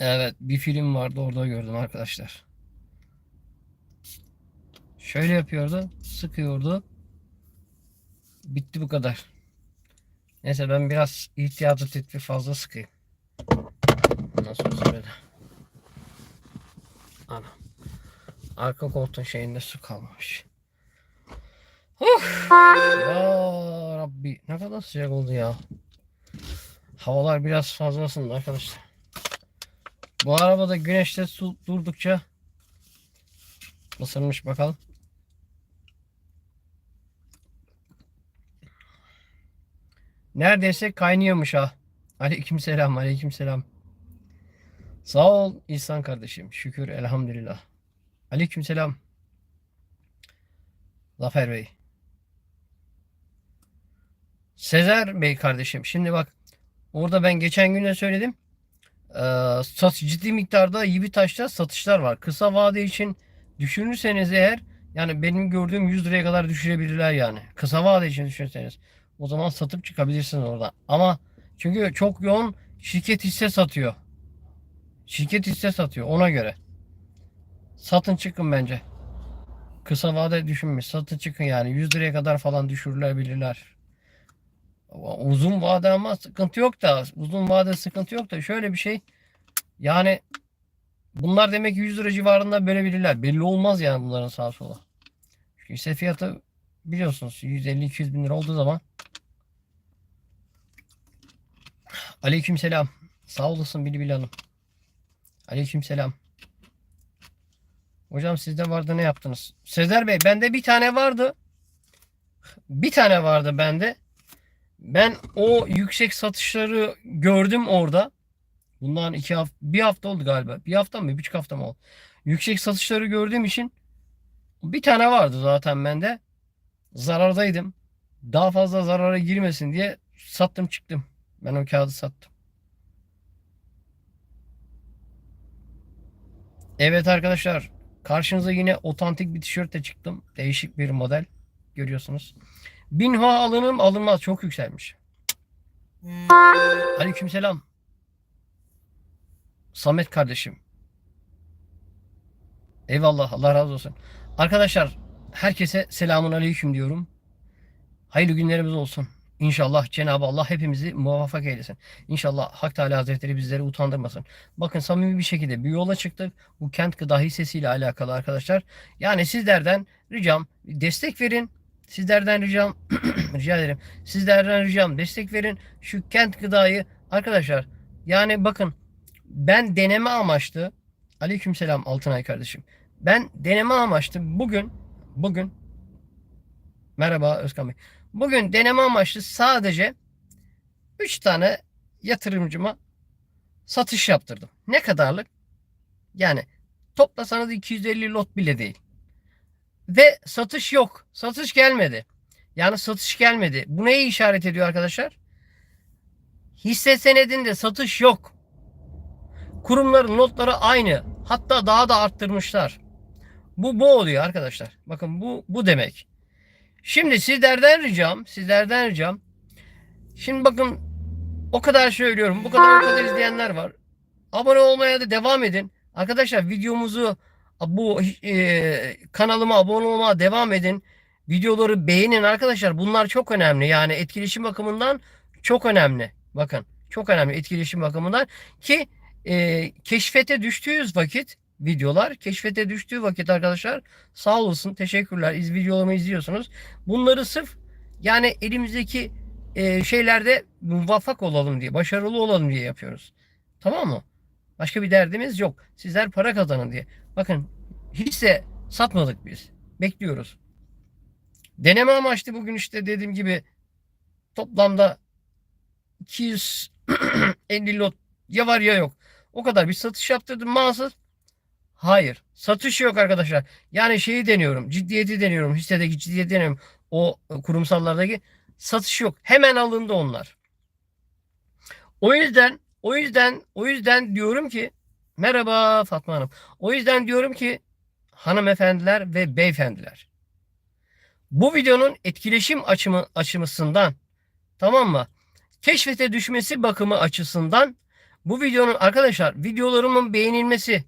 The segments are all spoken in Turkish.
Evet bir film vardı orada gördüm arkadaşlar. Şöyle yapıyordu. Sıkıyordu. Bitti bu kadar. Neyse ben biraz ihtiyatı tedbir fazla sıkayım. Nasıl söyledi? Ana. Arka koltuğun şeyinde su kalmamış. Of! Ya Rabbi ne kadar sıcak oldu ya. Havalar biraz fazla ısındı arkadaşlar. Bu arabada güneşte su durdukça ısınmış bakalım. Neredeyse kaynıyormuş ha. Aleykümselam, aleykümselam. Sağ ol İhsan kardeşim. Şükür elhamdülillah. Aleykümselam. Zafer Bey. Sezer Bey kardeşim. Şimdi bak orada ben geçen gün de söyledim. Ee, ciddi miktarda iyi taşta satışlar var. Kısa vade için düşünürseniz eğer yani benim gördüğüm 100 liraya kadar düşürebilirler yani. Kısa vade için düşünürseniz. O zaman satıp çıkabilirsiniz orada. Ama çünkü çok yoğun şirket hisse satıyor. Şirket hisse satıyor ona göre. Satın çıkın bence. Kısa vade düşünmüş. Satın çıkın yani. 100 liraya kadar falan düşürülebilirler. Uzun vade ama sıkıntı yok da uzun vade sıkıntı yok da şöyle bir şey yani bunlar demek ki 100 lira civarında bölebilirler. Belli olmaz yani bunların sağa sola. Çünkü hisse fiyatı biliyorsunuz 150-200 bin lira olduğu zaman Aleykümselam. Sağ olasın Bilbil Hanım. Aleykümselam. Hocam sizde vardı ne yaptınız? Sezer Bey bende bir tane vardı. Bir tane vardı bende. Ben o yüksek satışları gördüm orada. Bundan iki hafta, bir hafta oldu galiba. Bir hafta mı, bir buçuk hafta mı oldu? Yüksek satışları gördüğüm için bir tane vardı zaten bende. Zarardaydım. Daha fazla zarara girmesin diye sattım çıktım. Ben o kağıdı sattım. Evet arkadaşlar. Karşınıza yine otantik bir tişörtle çıktım. Değişik bir model. Görüyorsunuz. Binha alınım alınmaz. Çok yükselmiş. Aleykümselam. Samet kardeşim. Eyvallah. Allah razı olsun. Arkadaşlar herkese selamun aleyküm diyorum. Hayırlı günlerimiz olsun. İnşallah Cenab-ı Allah hepimizi muvaffak eylesin. İnşallah Hak Teala Hazretleri bizleri utandırmasın. Bakın samimi bir şekilde bir yola çıktık. Bu kent gıda hissesiyle alakalı arkadaşlar. Yani sizlerden ricam destek verin. Sizlerden ricam rica ederim. Sizlerden ricam destek verin. Şu kent gıdayı arkadaşlar yani bakın ben deneme amaçlı Aleykümselam Altınay kardeşim. Ben deneme amaçlı bugün bugün merhaba Özkan Bey. Bugün deneme amaçlı sadece 3 tane yatırımcıma satış yaptırdım. Ne kadarlık? Yani toplasanız 250 lot bile değil. Ve satış yok. Satış gelmedi. Yani satış gelmedi. Bu neyi işaret ediyor arkadaşlar? Hisse senedinde satış yok. Kurumların notları aynı. Hatta daha da arttırmışlar. Bu bu oluyor arkadaşlar. Bakın bu bu demek. Şimdi sizlerden ricam, sizlerden ricam. Şimdi bakın o kadar söylüyorum. Bu kadar o kadar izleyenler var. Abone olmaya da devam edin. Arkadaşlar videomuzu bu e, kanalıma abone olmaya devam edin. Videoları beğenin arkadaşlar. Bunlar çok önemli. Yani etkileşim bakımından çok önemli. Bakın çok önemli etkileşim bakımından ki e, keşfete düştüğünüz vakit videolar keşfete düştüğü vakit arkadaşlar sağ olasın teşekkürler iz videolarımı izliyorsunuz. Bunları sırf yani elimizdeki e, şeylerde muvaffak olalım diye başarılı olalım diye yapıyoruz. Tamam mı? Başka bir derdimiz yok. Sizler para kazanın diye. Bakın hisse satmadık biz. Bekliyoruz. Deneme amaçlı bugün işte dediğim gibi toplamda 250 lot ya var ya yok. O kadar bir satış yaptırdım mağazı. Hayır. Satış yok arkadaşlar. Yani şeyi deniyorum. Ciddiyeti deniyorum. Hissedeki ciddiyeti deniyorum. O kurumsallardaki satış yok. Hemen alındı onlar. O yüzden o yüzden o yüzden diyorum ki merhaba Fatma Hanım. O yüzden diyorum ki hanımefendiler ve beyefendiler. Bu videonun etkileşim açımı, açımısından tamam mı? Keşfete düşmesi bakımı açısından Bu videonun arkadaşlar videolarımın beğenilmesi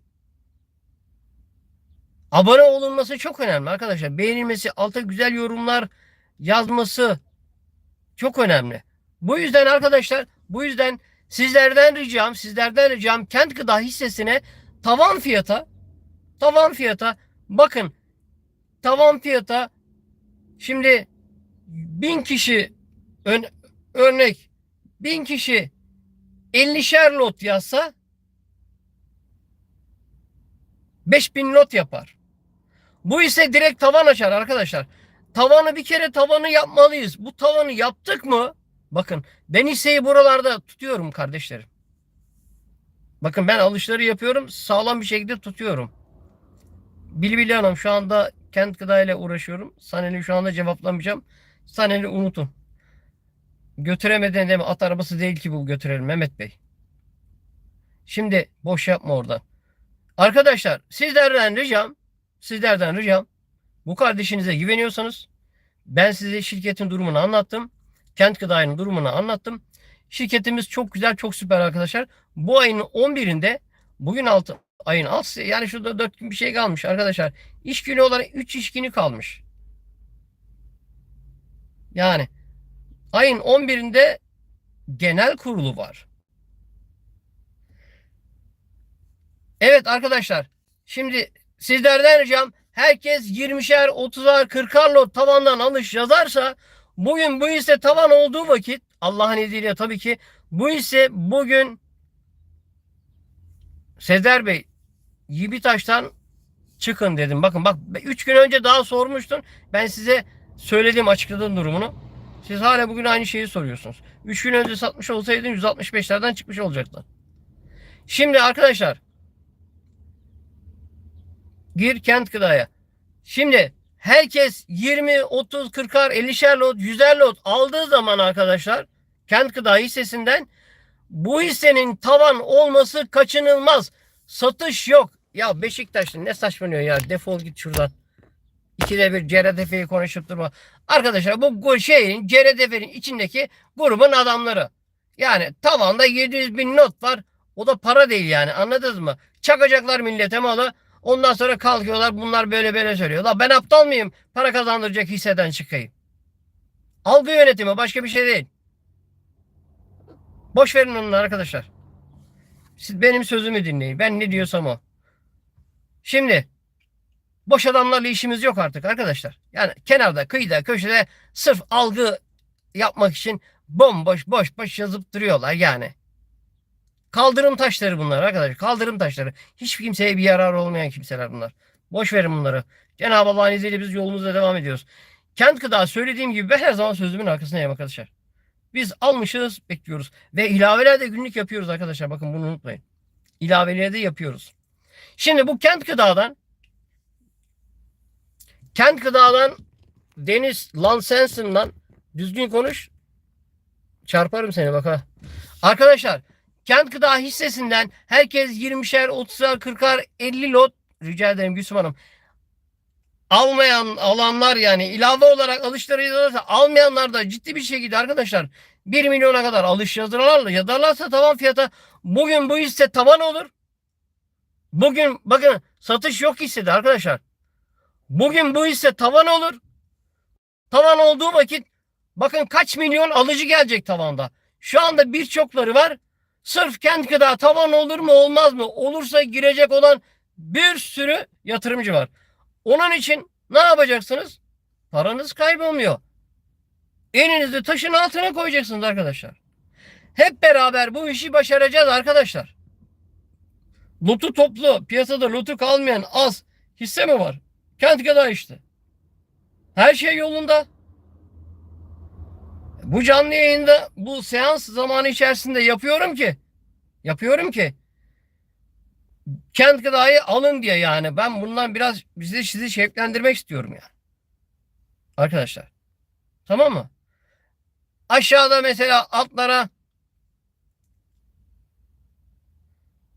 abone olunması çok önemli arkadaşlar. Beğenilmesi, alta güzel yorumlar yazması çok önemli. Bu yüzden arkadaşlar bu yüzden sizlerden ricam sizlerden ricam kent gıda hissesine tavan fiyata tavan fiyata bakın tavan fiyata şimdi bin kişi ön- örnek bin kişi 50'şer lot yazsa 5000 lot yapar. Bu ise direkt tavan açar arkadaşlar. Tavanı bir kere tavanı yapmalıyız. Bu tavanı yaptık mı? Bakın ben hisseyi buralarda tutuyorum kardeşlerim. Bakın ben alışları yapıyorum. Sağlam bir şekilde tutuyorum. Bilbili Hanım şu anda kent gıda ile uğraşıyorum. Saneli şu anda cevaplamayacağım. Saneli unutun. Götüremeden deme at arabası değil ki bu götürelim Mehmet Bey. Şimdi boş yapma orada. Arkadaşlar sizlerden ricam sizlerden ricam bu kardeşinize güveniyorsanız ben size şirketin durumunu anlattım. Kent gıdayının durumunu anlattım. Şirketimiz çok güzel, çok süper arkadaşlar. Bu ayın 11'inde bugün 6 ayın 6 yani şurada 4 gün bir şey kalmış arkadaşlar. İş günü olarak 3 iş günü kalmış. Yani ayın 11'inde genel kurulu var. Evet arkadaşlar. Şimdi sizlerden ricam herkes 20'şer, 30'ar, 40'ar lot tavandan alış yazarsa bugün bu hisse tavan olduğu vakit Allah'ın izniyle tabii ki bu hisse bugün Sezer Bey Yibitaş'tan çıkın dedim. Bakın bak 3 gün önce daha sormuştun. Ben size söyledim açıkladım durumunu. Siz hala bugün aynı şeyi soruyorsunuz. 3 gün önce satmış olsaydın 165'lerden çıkmış olacaktı. Şimdi arkadaşlar gir kent gıdaya. Şimdi herkes 20, 30, 40'ar, 50'şer lot, 100'er lot aldığı zaman arkadaşlar kent gıda hissesinden bu hissenin tavan olması kaçınılmaz. Satış yok. Ya Beşiktaşlı ne saçmalıyor ya defol git şuradan. İkide bir CRDF'yi konuşup durma. Arkadaşlar bu şeyin CRDF'nin içindeki grubun adamları. Yani tavanda 700 bin not var. O da para değil yani anladınız mı? Çakacaklar millete malı. Ondan sonra kalkıyorlar bunlar böyle böyle söylüyorlar. Ben aptal mıyım? Para kazandıracak hisseden çıkayım. Algı yönetimi başka bir şey değil. Boş verin onları arkadaşlar. Siz benim sözümü dinleyin. Ben ne diyorsam o. Şimdi boş adamlarla işimiz yok artık arkadaşlar. Yani kenarda, kıyıda, köşede sırf algı yapmak için bomboş boş boş yazıp duruyorlar yani. Kaldırım taşları bunlar arkadaşlar. Kaldırım taşları. Hiç kimseye bir yarar olmayan kimseler bunlar. Boş verin bunları. Cenab-ı Allah'ın izniyle biz yolumuza devam ediyoruz. Kent gıda söylediğim gibi ben her zaman sözümün arkasındayım arkadaşlar. Biz almışız bekliyoruz. Ve ilaveler de günlük yapıyoruz arkadaşlar. Bakın bunu unutmayın. İlaveleri de yapıyoruz. Şimdi bu kent gıdadan kent gıdadan Deniz Lansenson'dan düzgün konuş. Çarparım seni bak ha. Arkadaşlar kent gıda hissesinden herkes 20'şer, 30'ar, 40'ar, 50 lot rica ederim Gülsüm Hanım. Almayan alanlar yani ilave olarak alışları yazarsa almayanlar da ciddi bir şekilde arkadaşlar 1 milyona kadar alış yazarlarla yazarlarsa tavan fiyata bugün bu hisse tavan olur. Bugün bakın satış yok hissede arkadaşlar. Bugün bu hisse tavan olur. Tavan olduğu vakit bakın kaç milyon alıcı gelecek tavanda. Şu anda birçokları var. Sırf kent gıda tavan olur mu olmaz mı? Olursa girecek olan bir sürü yatırımcı var. Onun için ne yapacaksınız? Paranız kaybolmuyor. Elinizi taşın altına koyacaksınız arkadaşlar. Hep beraber bu işi başaracağız arkadaşlar. Lotu toplu, piyasada lotu kalmayan az hisse mi var? Kent gıda işte. Her şey yolunda. Bu canlı yayında bu seans zamanı içerisinde yapıyorum ki yapıyorum ki kent gıdayı alın diye yani ben bundan biraz bizi sizi şevklendirmek istiyorum yani. Arkadaşlar. Tamam mı? Aşağıda mesela altlara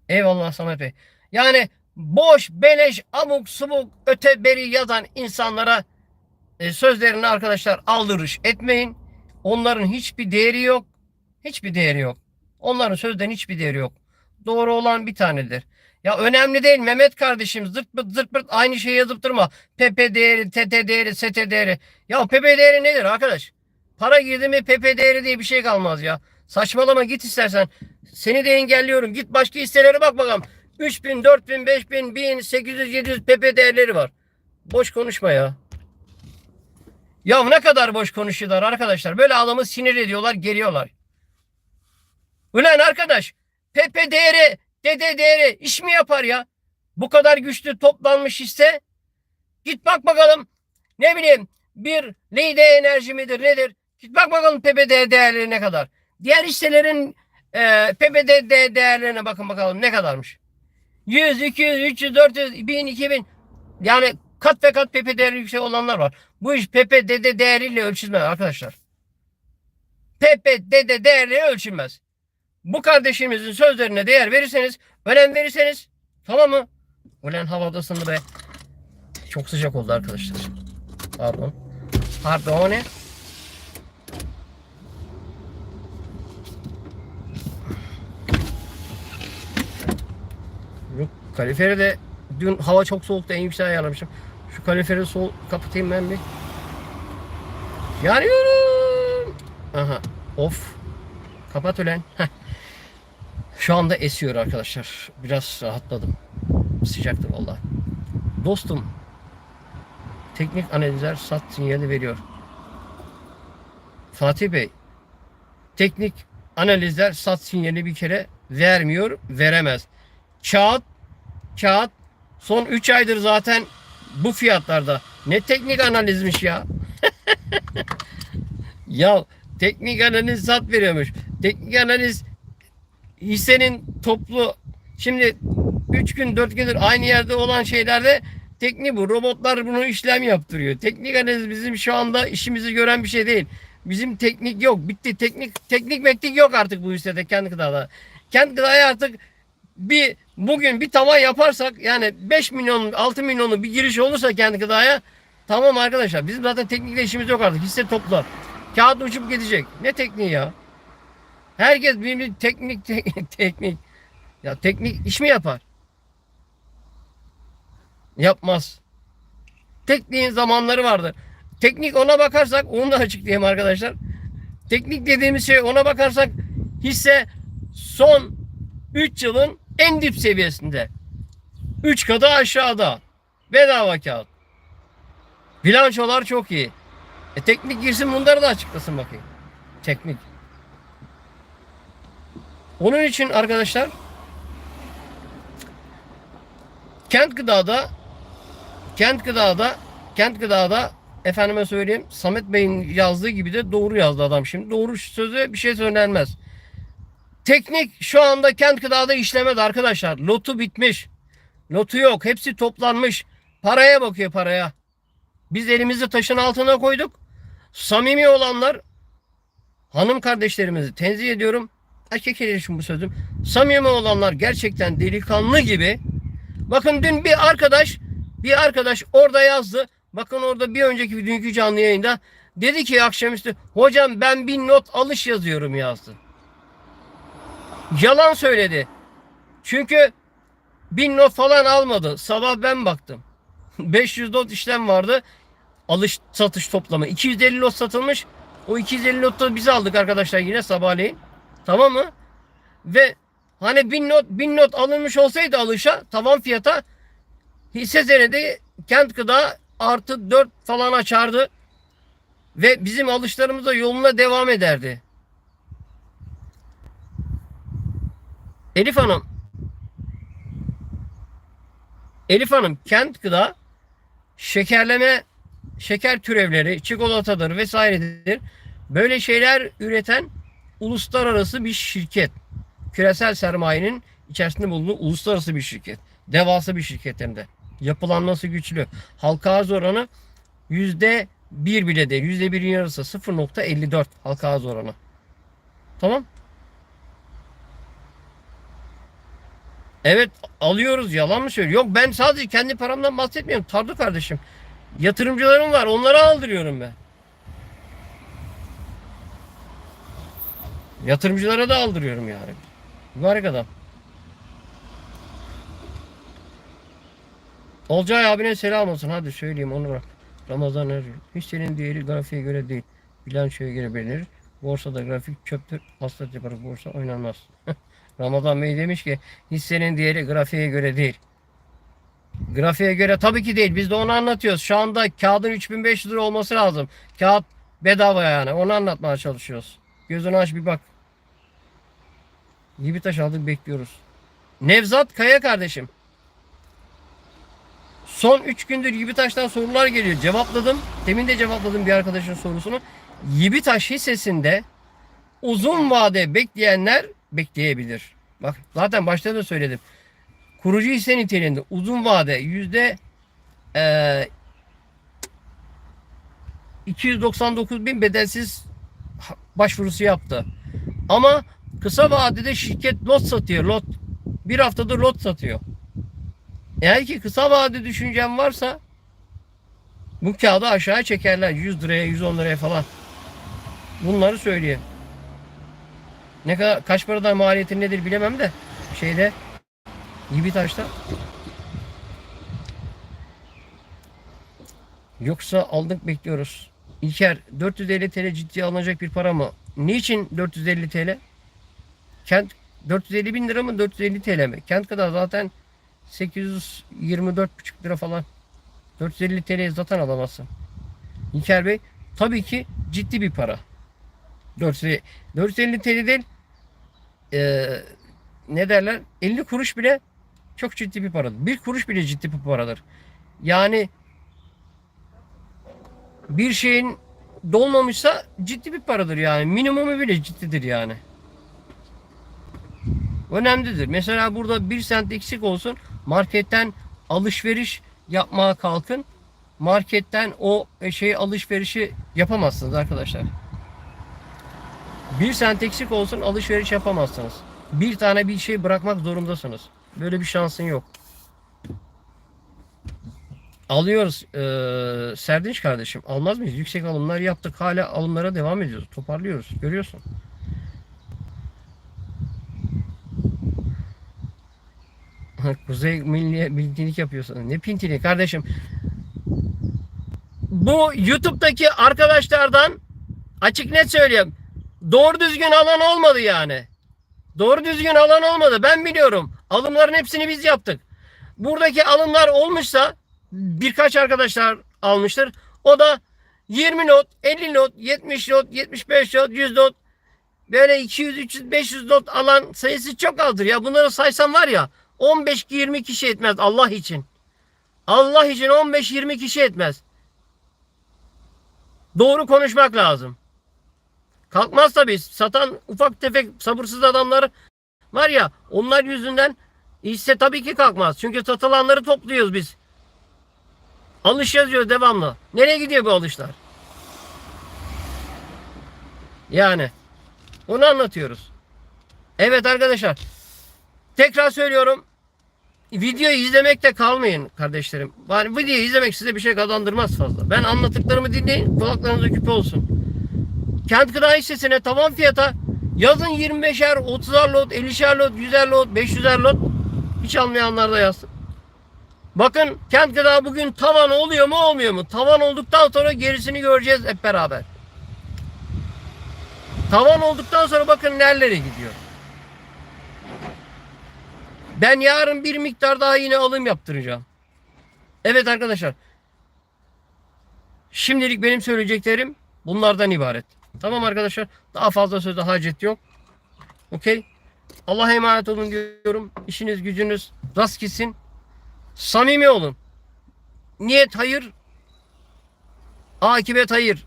Eyvallah Samet Bey. Yani boş, beleş, amuk, subuk, öte beri yazan insanlara e, sözlerini arkadaşlar aldırış etmeyin. Onların hiçbir değeri yok. Hiçbir değeri yok. Onların sözden hiçbir değeri yok. doğru olan bir tanedir. Ya önemli değil Mehmet kardeşim zırt pırt zırt pırt aynı şeyi yazıp durma. PP değeri, TT değeri, ST değeri. Ya PP değeri nedir arkadaş? Para girdi mi PP değeri diye bir şey kalmaz ya. Saçmalama git istersen. Seni de engelliyorum. Git başka hisselere bak bakalım. 3000, 4000, 5000, 1000, 800, 700 PP değerleri var. Boş konuşma ya. Ya ne kadar boş konuşuyorlar arkadaşlar. Böyle adamı sinir ediyorlar, geliyorlar. Ulan arkadaş, PP değeri, DD değeri iş mi yapar ya? Bu kadar güçlü toplanmış hisse. Git bak bakalım. Ne bileyim bir Leyde enerji midir nedir? Git bak bakalım PBD değerleri ne kadar. Diğer hisselerin e, PBD değerlerine bakın bakalım ne kadarmış. 100, 200, 300, 400, 1000, 2000 yani kat ve kat PP değeri yüksek olanlar var. Bu iş PPDD değeriyle ölçülmez arkadaşlar. PPDD değerleri ölçülmez. Bu kardeşimizin sözlerine değer verirseniz, önem verirseniz tamam mı? Ulan havada ısındı be. Çok sıcak oldu arkadaşlar. Pardon. Pardon kaliferi de dün hava çok soğuktu en yükseğe ayarlamışım. Şu kaliferi sol kapatayım ben bir. Yanıyorum. Aha. Of. Kapat. Heh. Şu anda esiyor arkadaşlar. Biraz rahatladım. Sıcaktı vallahi. Dostum. Teknik analizler sat sinyali veriyor. Fatih Bey. Teknik analizler sat sinyali bir kere vermiyor, veremez. Kağıt, kağıt son 3 aydır zaten bu fiyatlarda. Ne teknik analizmiş ya. ya teknik analiz sat veriyormuş. Teknik analiz hissenin toplu şimdi 3 gün 4 gündür aynı yerde olan şeylerde teknik bu. Robotlar bunu işlem yaptırıyor. Teknik analiz bizim şu anda işimizi gören bir şey değil. Bizim teknik yok. Bitti. Teknik teknik meknik yok artık bu hissede kendi gıdada. Kendi gıdaya artık bir bugün bir tavan yaparsak yani 5 milyon 6 milyonlu bir giriş olursa kendi gıdaya tamam arkadaşlar bizim zaten teknikle işimiz yok artık hisse toplar. Kağıt uçup gidecek. Ne tekniği ya? Herkes birbirini teknik teknik teknik. Ya teknik iş mi yapar? Yapmaz. Tekniğin zamanları vardır. Teknik ona bakarsak onu da açıklayayım arkadaşlar. Teknik dediğimiz şey ona bakarsak hisse son 3 yılın en dip seviyesinde. 3 katı aşağıda. Bedava kağıt. Bilançolar çok iyi. E teknik girsin bunları da açıklasın bakayım. Teknik. Onun için arkadaşlar kent gıdada kent gıdada kent gıdada efendime söyleyeyim Samet Bey'in yazdığı gibi de doğru yazdı adam şimdi. Doğru sözü bir şey söylenmez. Teknik şu anda kent gıdada işlemez arkadaşlar. Lotu bitmiş. Lotu yok. Hepsi toplanmış. Paraya bakıyor paraya. Biz elimizi taşın altına koyduk. Samimi olanlar hanım kardeşlerimizi tenzih ediyorum. Erkek için bu sözüm. Samimi olanlar gerçekten delikanlı gibi. Bakın dün bir arkadaş bir arkadaş orada yazdı. Bakın orada bir önceki dünkü canlı yayında dedi ki akşamüstü hocam ben bir not alış yazıyorum yazdı. Yalan söyledi. Çünkü bin not falan almadı. Sabah ben baktım. 500 not işlem vardı. Alış satış toplamı. 250 lot satılmış. O 250 notu biz aldık arkadaşlar yine sabahleyin. Tamam mı? Ve hani bin not bin not alınmış olsaydı alışa tavan fiyata hisse senedi kent gıda artı 4 falan açardı. Ve bizim alışlarımız da yoluna devam ederdi. Elif Hanım. Elif Hanım kent gıda şekerleme şeker türevleri, çikolatadır vesairedir. Böyle şeyler üreten uluslararası bir şirket. Küresel sermayenin içerisinde bulunduğu uluslararası bir şirket. Devasa bir şirket hem de. Yapılanması güçlü. Halka arz oranı yüzde bir bile değil. Yüzde birin yarısı 0.54 halka arz oranı. Tamam. Evet alıyoruz yalan mı söylüyor? Yok ben sadece kendi paramdan bahsetmiyorum. Tardu kardeşim. Yatırımcılarım var onlara aldırıyorum ben. Yatırımcılara da aldırıyorum yani. Mübarek adam. Olcay abine selam olsun. Hadi söyleyeyim onu bırak. Ramazan arıyor. Hissenin değeri grafiğe göre değil. Bilançoya göre belirlenir. Borsada grafik çöptür. Hasta yaparız. Borsa oynanmaz. Ramazan Bey demiş ki hissenin değeri grafiğe göre değil. Grafiğe göre tabii ki değil. Biz de onu anlatıyoruz. Şu anda kağıdın 3500 lira olması lazım. Kağıt bedava yani. Onu anlatmaya çalışıyoruz. Gözünü aç bir bak. Gibi taş aldık bekliyoruz. Nevzat Kaya kardeşim. Son 3 gündür Yibitaş'tan sorular geliyor. Cevapladım. Demin de cevapladım bir arkadaşın sorusunu. Yibitaş hissesinde uzun vade bekleyenler bekleyebilir. Bak zaten başta da söyledim. Kurucu hisse niteliğinde uzun vade yüzde eee 299 bin bedelsiz başvurusu yaptı. Ama kısa vadede şirket lot satıyor. Lot. Bir haftadır lot satıyor. Eğer ki kısa vade düşüncen varsa bu kağıdı aşağı çekerler 100 liraya 110 liraya falan. Bunları söyleyeyim. Ne kadar kaç paradan maliyeti nedir bilemem de şeyde Yibitaş'ta Yoksa aldık bekliyoruz. İlker 450 TL ciddiye alınacak bir para mı? Niçin 450 TL? Kent 450 bin lira mı 450 TL mi? Kent kadar zaten 824,5 lira falan. 450 TL zaten alamazsın. İlker Bey tabii ki ciddi bir para. 450, 450 TL değil eee, ne derler 50 kuruş bile çok ciddi bir paradır. Bir kuruş bile ciddi bir paradır. Yani bir şeyin dolmamışsa ciddi bir paradır yani. Minimumu bile ciddidir yani. Önemlidir. Mesela burada bir sent eksik olsun marketten alışveriş yapmaya kalkın. Marketten o şey alışverişi yapamazsınız arkadaşlar. Bir sent eksik olsun alışveriş yapamazsınız. Bir tane bir şey bırakmak zorundasınız. Böyle bir şansın yok. Alıyoruz eee Serdinç kardeşim. Almaz mıyız? Yüksek alımlar yaptık. Hala alımlara devam ediyoruz. Toparlıyoruz. Görüyorsun. Kuzey Milli Pintilik yapıyorsun. Ne pintiliği kardeşim? Bu YouTube'daki arkadaşlardan açık net söyleyeyim. Doğru düzgün alan olmadı yani. Doğru düzgün alan olmadı. Ben biliyorum. Alımların hepsini biz yaptık. Buradaki alımlar olmuşsa birkaç arkadaşlar almıştır. O da 20 not, 50 not, 70 not, 75 not, 100 not böyle 200, 300, 500 not alan sayısı çok azdır ya. Bunları saysam var ya 15-20 kişi etmez Allah için. Allah için 15-20 kişi etmez. Doğru konuşmak lazım. Kalkmaz tabii. Satan ufak tefek sabırsız adamlar var ya onlar yüzünden hisse tabii ki kalkmaz. Çünkü satılanları topluyoruz biz. Alış yazıyor devamlı. Nereye gidiyor bu alışlar? Yani onu anlatıyoruz. Evet arkadaşlar. Tekrar söylüyorum. Videoyu izlemekte kalmayın kardeşlerim. Yani videoyu izlemek size bir şey kazandırmaz fazla. Ben anlattıklarımı dinleyin. Kulaklarınıza küpe olsun. Kent gıda hissesine tavan fiyata yazın 25'er, 30'ar lot, 50'şer lot, 100'er lot, 500'er lot. Hiç almayanlar da yazsın. Bakın kent gıda bugün tavan oluyor mu olmuyor mu? Tavan olduktan sonra gerisini göreceğiz hep beraber. Tavan olduktan sonra bakın nerelere gidiyor. Ben yarın bir miktar daha yine alım yaptıracağım. Evet arkadaşlar. Şimdilik benim söyleyeceklerim bunlardan ibaret. Tamam arkadaşlar. Daha fazla sözde hacet yok. Okey. Allah'a emanet olun diyorum. İşiniz gücünüz rast gitsin. Samimi olun. Niyet hayır. Akibet hayır.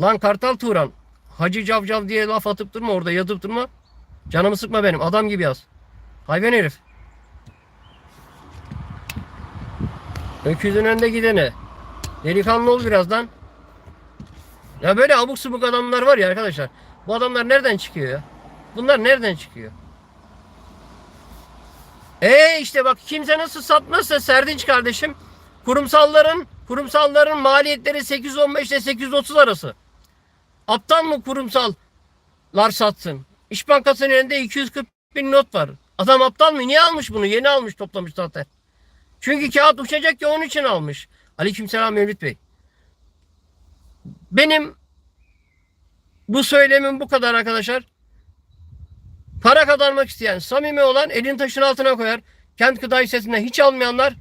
Lan Kartal Turan. Hacı Cavcav diye laf atıp durma orada yatıp durma. Canımı sıkma benim. Adam gibi yaz. Hayvan herif. Öküzün önünde gidene. Delikanlı ol birazdan. Ya böyle abuk subuk adamlar var ya arkadaşlar. Bu adamlar nereden çıkıyor ya? Bunlar nereden çıkıyor? E işte bak kimse nasıl satmazsa Serdinç kardeşim kurumsalların kurumsalların maliyetleri 815 ile 830 arası. Aptal mı kurumsallar satsın? İş Bankası'nın önünde 240 bin not var. Adam aptal mı? Niye almış bunu? Yeni almış toplamış zaten. Çünkü kağıt uçacak ya onun için almış. Aleykümselam Mevlüt Bey. Benim bu söylemim bu kadar arkadaşlar. Para kazanmak isteyen, samimi olan elin taşın altına koyar. Kent gıda hissesinden hiç almayanlar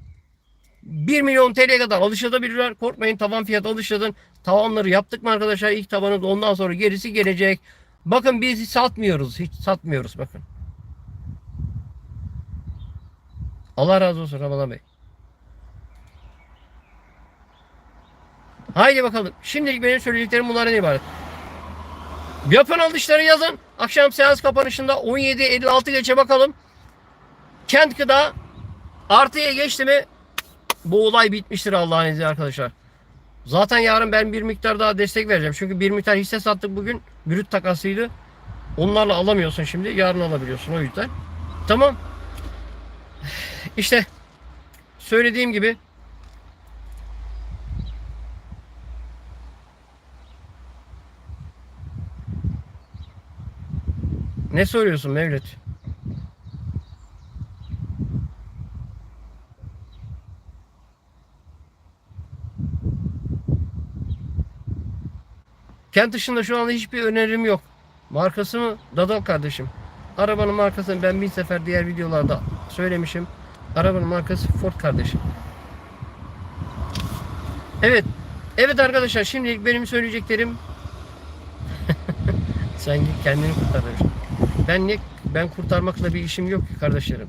1 milyon TL kadar alışabilirler. Korkmayın tavan fiyatı alışladın. Tavanları yaptık mı arkadaşlar? İlk tavanı da ondan sonra gerisi gelecek. Bakın biz hiç satmıyoruz. Hiç satmıyoruz bakın. Allah razı olsun Ramazan Bey. Haydi bakalım. Şimdilik benim söyleyeceklerim bunlardan ibaret. Yapın alışları yazın. Akşam seans kapanışında 17.56 geçe bakalım. Kent gıda artıya geçti mi bu olay bitmiştir Allah'ın izniyle arkadaşlar. Zaten yarın ben bir miktar daha destek vereceğim. Çünkü bir miktar hisse sattık bugün. Brüt takasıydı. Onlarla alamıyorsun şimdi. Yarın alabiliyorsun o yüzden. Tamam. İşte söylediğim gibi Ne soruyorsun Mevlüt? Kent dışında şu anda hiçbir önerim yok. Markası mı? Dadal kardeşim. Arabanın markasını ben bin sefer diğer videolarda söylemişim. Arabanın markası Ford kardeşim. Evet. Evet arkadaşlar şimdilik benim söyleyeceklerim sen kendini kurtar. Demiş. Ben kurtarmakla bir işim yok kardeşlerim.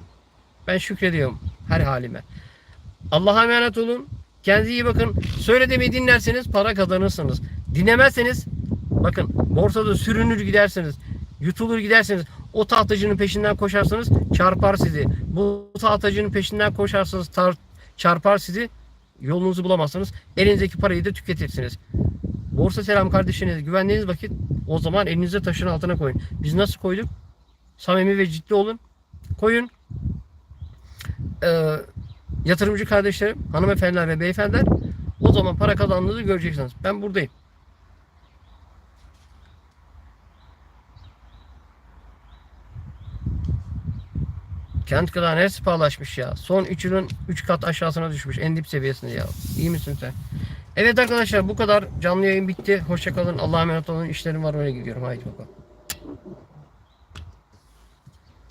Ben şükrediyorum her halime. Allah'a emanet olun. Kendinize iyi bakın. Söylediğimi dinlerseniz para kazanırsınız. Dinlemezseniz bakın borsada sürünür gidersiniz. Yutulur giderseniz o tahtacının peşinden koşarsanız çarpar sizi. Bu tahtacının peşinden koşarsanız tar- çarpar sizi. Yolunuzu bulamazsınız. Elinizdeki parayı da tüketirsiniz. Borsa selam kardeşiniz güvendiğiniz vakit o zaman elinize taşın altına koyun. Biz nasıl koyduk? Samimi ve ciddi olun. Koyun. Ee, yatırımcı kardeşlerim, hanımefendiler ve beyefendiler o zaman para kazandığınızı göreceksiniz. Ben buradayım. Kent gıda neresi pahalaşmış ya? Son 3 yılın 3 kat aşağısına düşmüş. En dip seviyesinde ya. İyi misin sen? Evet arkadaşlar bu kadar. Canlı yayın bitti. Hoşçakalın. Allah'a emanet olun. İşlerim var. Öyle gidiyorum. Haydi bakalım.